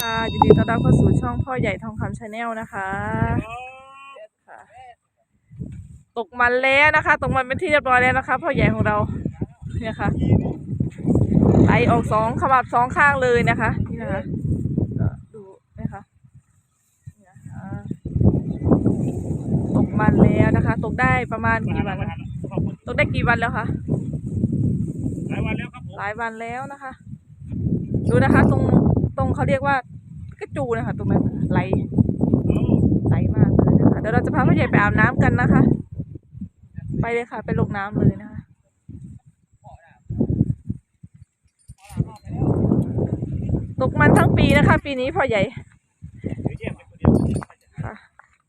ค่ะยินดีต้อนรับเข้าสู่ช่องพ่อใหญ่ทองคำชาแนลนะคะค่ะ ตกมันแล้วนะคะ ตกมันเป็นที่เรียบร้อยแล้วนะคะ พ่อใหญ่ของเรา เนี่ยค่ะไหลออกสองขมับสองข้างเลยนะคะนี่นะคะก็ดูนะคะนี่นะคะตกมันแล้วนะคะ ตกได้ประมาณกี่วันนะตกได้กี่วันแล้วคะหลายวันแล้วครับผมหลายวันแล้วนะคะ ดูนะคะ ตรงตรงเขาเรียกว่า กระจูนะคะตรงนั้นไหลเอาไหลมากเลยนะคะเดี๋ยวเราจะพาพ่อใหญ่ไปอาบน้ำกันนะคะ ไปเลยค่ะ ไปลงน้ำเลยนะคะตกมันทั้งปีนะคะ ปีนี้พ่อใหญ่เดี๋ยวแยกไปคนเดียวค่ะ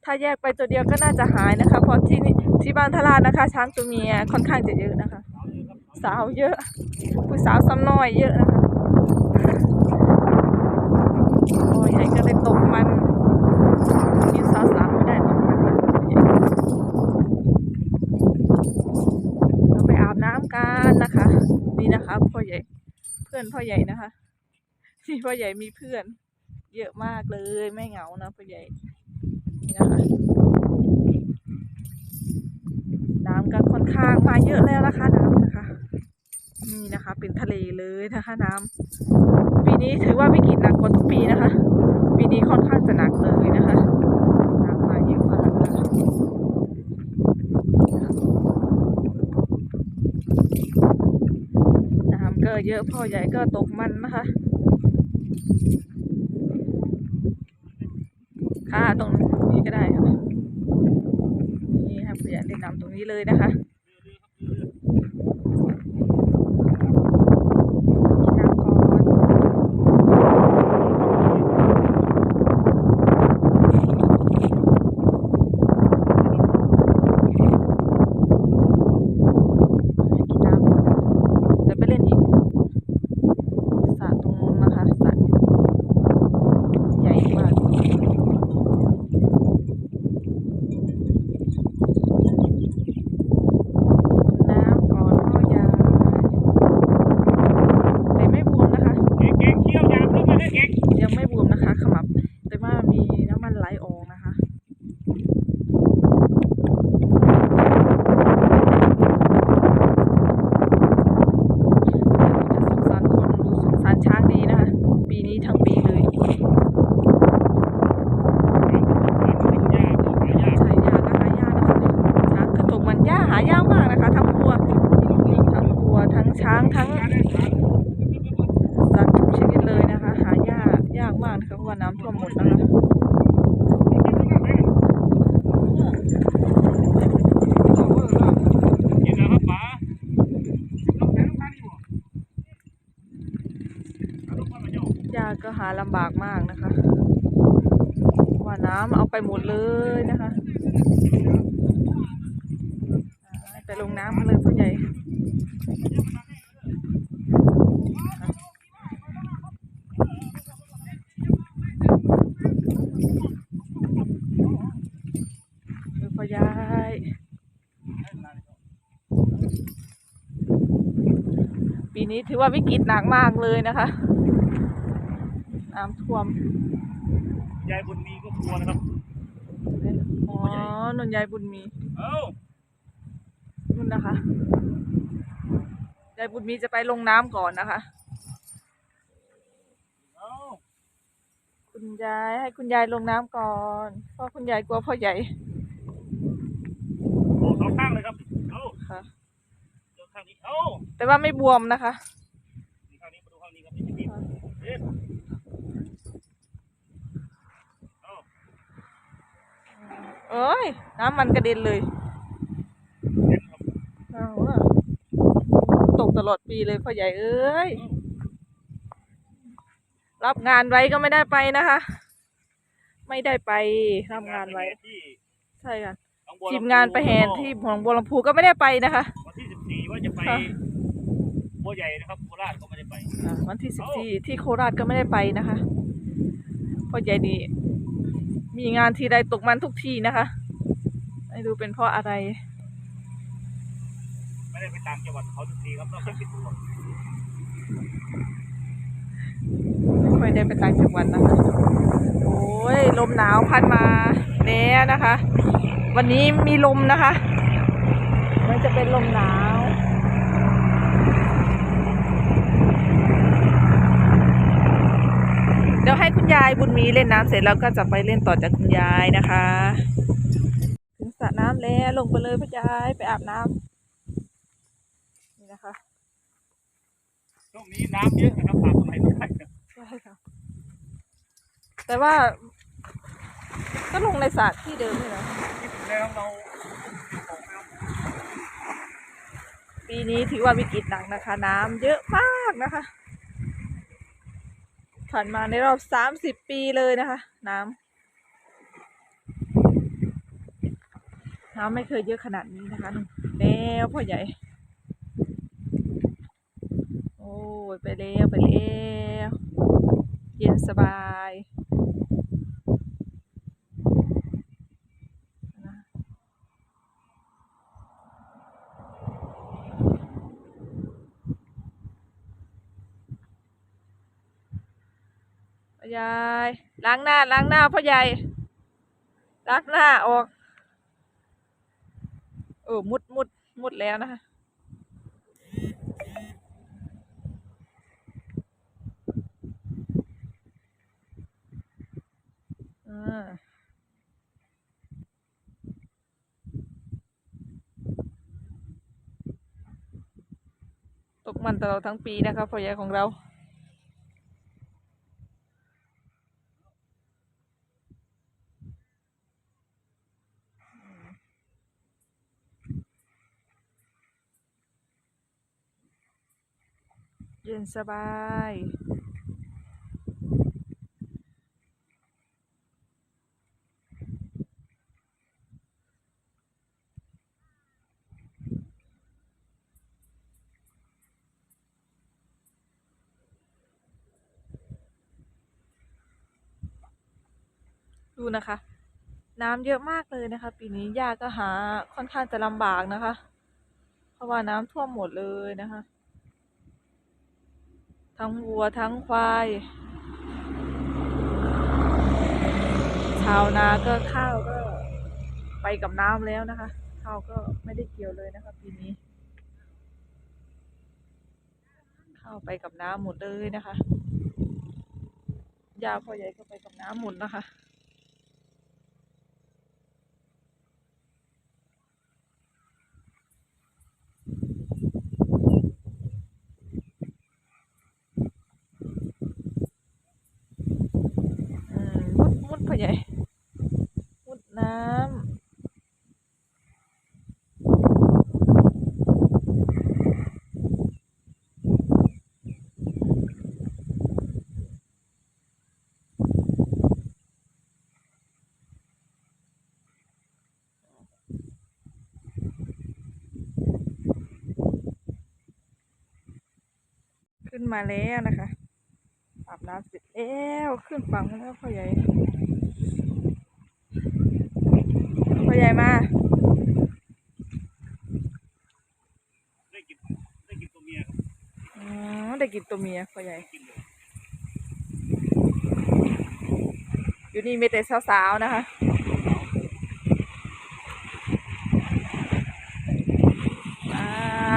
ถ้าแยกไปตัวเดียวก็น่าจะหายนะคะ เพราะที่นี่ที่บ้านทาราชนะคะ ช้างตัวเมียค่อนข้างจะเยอะนะคะ สาวเยอะ ผู้สาวซ้ำน้อยเยอะนะคะโอ้ยให ญ่ก็เลยตกมันมีสาวสาไม่ได้ตกมันนะเราไปอาบน้ำกันนะคะ นี่นะคะพ่อใหญ่เพื่อนพ่อใหญ่นะคะที่พ่อใหญ่มีเพื่อน เยอะมากเลยไม่เหงานะพ่อใหญ่นี่นะคะน้ำก็ค่อนข้างมาเยอะแล้วนะคะน้ำนะคะ นี่นะคะ เป็นทะเลเลยนะคะน้ำปีนี้ถือว่าวิกฤตหนักกว่าทุกปีนะคะ ปีนี้ค่อนข้างจะหนักเลยนะคะน้ำมาเยอะมากนะคะน้ำก็เยอะพ่อใหญ่ก็ตกมันนะคะค่ะตรงนี้ก็ได้ค่ะนี่ค่ะพ่อใหญ่เล่นน้ำตรงนี้เลยนะคะ กินน้ำก่อนกินน้ำก่อนเดี๋ยวไปเล่นอีกสระตรงนู้นนะคะสระใหญ่มากกินน้ำก่อนพ่อยายแต่ไม่บวมนะคะ เก่งเก่งเคี่ยวยามลงไปเลยเก่ง ยังไม่บวมนะคะขมับ แต่ว่ามีน้ำมันไหลออกนะคะ จะสงสารคนดูสงสารช้างดีนะคะ ปีนี้ทั้งปีเลย ยากหายาก ใช่ยาก็หายากนะคะ ช้างกระตก มันยากหายากมากนะคะ ทั้งวัวทั้งวัวทั้งช้างทั้งสัตว์ทุกชนิดเลยนะคะ หายากยากมากนะคะเพราะว่าน้ำท่วมหมดนะคะกินแล้วครับป๋ากแขนลูกขากกยาก็หาลำบากมากนะคะว่าน้ำเอาไปหมดเลยนะคะอ่าไป ลงน้ำกันเลยพ่อใหญ่ดูพ่อยายปีนี้ถือว่าวิกฤตหนักมากเลยนะคะ น้ำท่วม ยายบุญมีก็กลัวนะครับ อ๋อนนยายบุญมี เอ้า นู่นนะคะยายบุญมีจะไปลงน้ำก่อนนะคะเอ้าคุณยายให้คุณยายลงน้ำก่อนเพราะคุณยายกลัวพ่อใหญ่โอ้สองข้างเลยครับเอ้าค่ะเดี๋ยวข้างนี้เอ้าแต่ว่าไม่บวมนะคะนี่ข้างนี้มาดูข้างนี้ครับนี่จะมีเอ๊ะเอ้าเอ้ยน้ำมันกระเด็นเลย เห็นครับ เอาอะตกต ลอดปีเลยพ่อใหญ่เอ้ย รับงานไว้ก็ไม่ได้ไปนะคะ ไม่ได้ไปรับงานไว้ที่ใช่ค่ะหนองบัวลำพูทีมงานไปแห่ที่หนองบัวลำพูก็ไม่ได้ไปนะคะวันที่สิบสี่ว่าจะไปค่ะบัวใหญ่นะครับโคราชก็ไม่ได้ไปอ่าวันที่สิบสี่ที่โคราชก็ไม่ได้ไปนะคะพ่อใหญ่ดีมีงานทีใดตกมันทุกทีนะคะไม่รู้เป็นเพราะอะไร ไม่ได้ไปต่างจังหวัดเขาทุกทีครับนอกจากเป็นตัวไค่อยได้ไปต่างจังหวัดนะคะ โอ้ยลมหนาวพัดมาแล้วนะคะ วันนี้มีลมนะคะ มันจะเป็นลมหนาวเดี๋ยวให้คุณยายบุญมีเล่นน้ำเสร็จแล้วก็จะไปเล่นต่อจากคุณยายนะคะ ถึงสระน้ำแล้วลงไปเลยคุณยายไปอาบน้ำนี่นะคะ ช่วงนี้น้ำเยอะนะครับฝากตรงไหนไม่ได้ครับใช่ค่ะแต่ว่า ก็ลงในสระที่เดิมนี่นะที่สุดแล้วเราของแล้วปีนี้ถือว่าวิกฤตหนักนะคะ น้ำเยอะมากนะคะผ่านมาในรอบสามสิบปีเลยนะคะ น้ำน้ำไม่เคยเยอะขนาดนี้นะคะนู่นแล้วพ่อใหญ่โอ้ยไปแล้วไปแล้วเย็นสบายนะพ่อใหญ่ล้างหน้าล้างหน้าพ่อใหญ่ล้างหน้าออกเออมุดมุดมุดแล้วนะคะ อ่าตก มันตลอดทั้งปีนะคะพ่อใหญ่ของเรา เย็นสบาย ดูนะคะ น้ำเยอะมากเลยนะคะ ปีนี้หญ้าก็หาค่อนข้างจะลำบากนะคะ เพราะว่าน้ำท่วมหมดเลยนะคะ ทั้งวัวทั้งควาย ชาวนาก็ข้าวก็ไปกับน้ำแล้วนะคะ ข้าวก็ไม่ได้เกี่ยวเลยนะคะ ปีนี้ ข้าวไปกับน้ำหมดเลยนะคะยาพ่อใหญ่ก็ไปกับน้ำหมดนะคะ อืมมุดมุดพ่อ ใหญ่มุดน้ำขึ้นมาแล้วนะคะอาบน้ำเสร็จแล้ว ขึ้นฝั่งแล้วพ่อใหญ่ พ่อใหญ่มา ได้กินได้กินตัวเมียครับ อ๋อได้ กินตัวเมียพ่อใหญ่กินเลยอยู่นี่มีแต่สาวๆนะคะ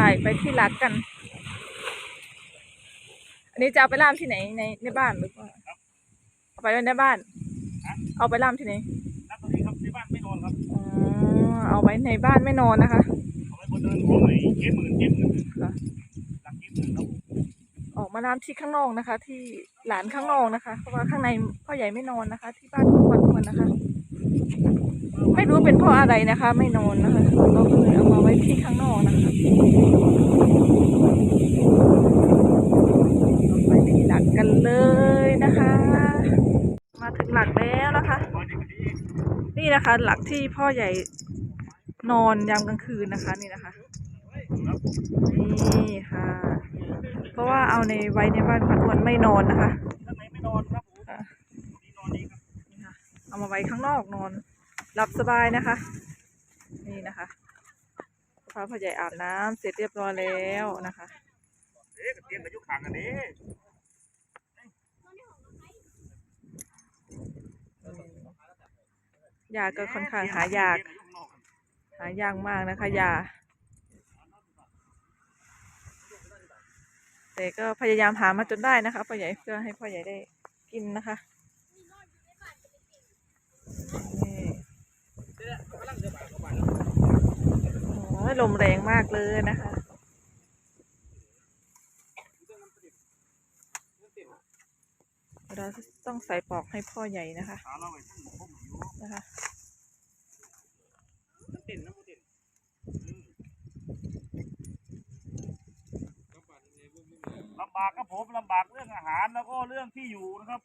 ไปไปที่หลักกัน อันนี้จะเอาไปล่ามที่ไหนในในบ้านหรือว่าเอาไปไว้ในบ้าน เอาไปล่ามที่ไหนนักตรงนี้ครับในบ้านไม่นอนครับ อ๋อ เอาไว้ในบ้านไม่นอนนะคะ เอาไว้บนเดินของไหนเจ๊หมื่นเจ๊หมื่น ค่ะ หลักเจ๊หมื่นครับ ออก มาล่าที่ข้างนอกนะคะ ที่หลานข้างนอกนะคะ เพราะว่าข้างในพ่อใหญ่ไม่นอนนะคะ ที่บ้านทุกคนควรนะคะ ไม่รู้เป็นเพราะอะไรนะคะ ไม่นอนนะคะเราก็เลยเอามาไว้ที่ข้างนอกนะคะเราไปที่หลักกันเลยนะคะ มาถึงหลักแล้วนะคะ นี่นะคะ หลักที่พ่อใหญ่นอนยามกลางคืนนะคะ นี่นะคะ นี่ค่ะ เพราะว่าเอาในไว้ในบ้านขวัญอ้นไม่นอนนะคะข้านไม่นอม่นอนดีครับค่ะ เอามาไว้ข้างนอกนอน หลับสบายนะคะ นี่นะคะพาพ่อใหญ่อาบน้ำเสร็จเรียบร้อยแล้วนะคะเตียมอายุขังอันนี้ยาก็ค่อนข้างหายาก หายากมากนะคะยา แต่ก็พยายามหามาจนได้นะคะพ่อใหญ่เพื่อให้พ่อใหญ่ได้กินนะคะนี่โอ้ยลมแรงมากเลยนะคะเราต้องใส่ปอกให้พ่อใหญ่นะคะนะคะ มันเต้นนะมันเต้นลำบากครับผมลำบากเรื่องอาหารแล้วก็เรื่องที่อยู่นะครับ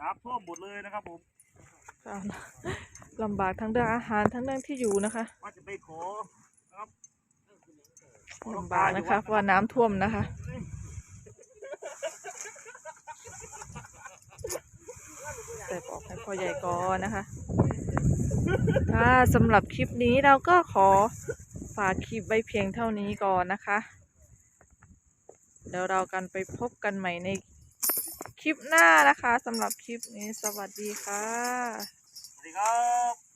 น้ำท่วมหมดเลยนะครับผมก็ลำบากทั้งเรื่องอาหารทั้งเรื่องที่อยู่นะคะว่าจะไปขอนะครับลำบากนะคะเพราะว่าน้ำท่วมนะคะใส่ปลอกให้พ่อใหญ่ก่อนนะคะค่ะสำหรับคลิปนี้เราก็ขอฝากคลิปไว้เพียงเท่านี้ก่อนนะคะ เดี๋ยวเรากันไปพบกันใหม่ในคลิปหน้านะคะสำหรับคลิปนี้สวัสดีค่ะ สวัสดีครับ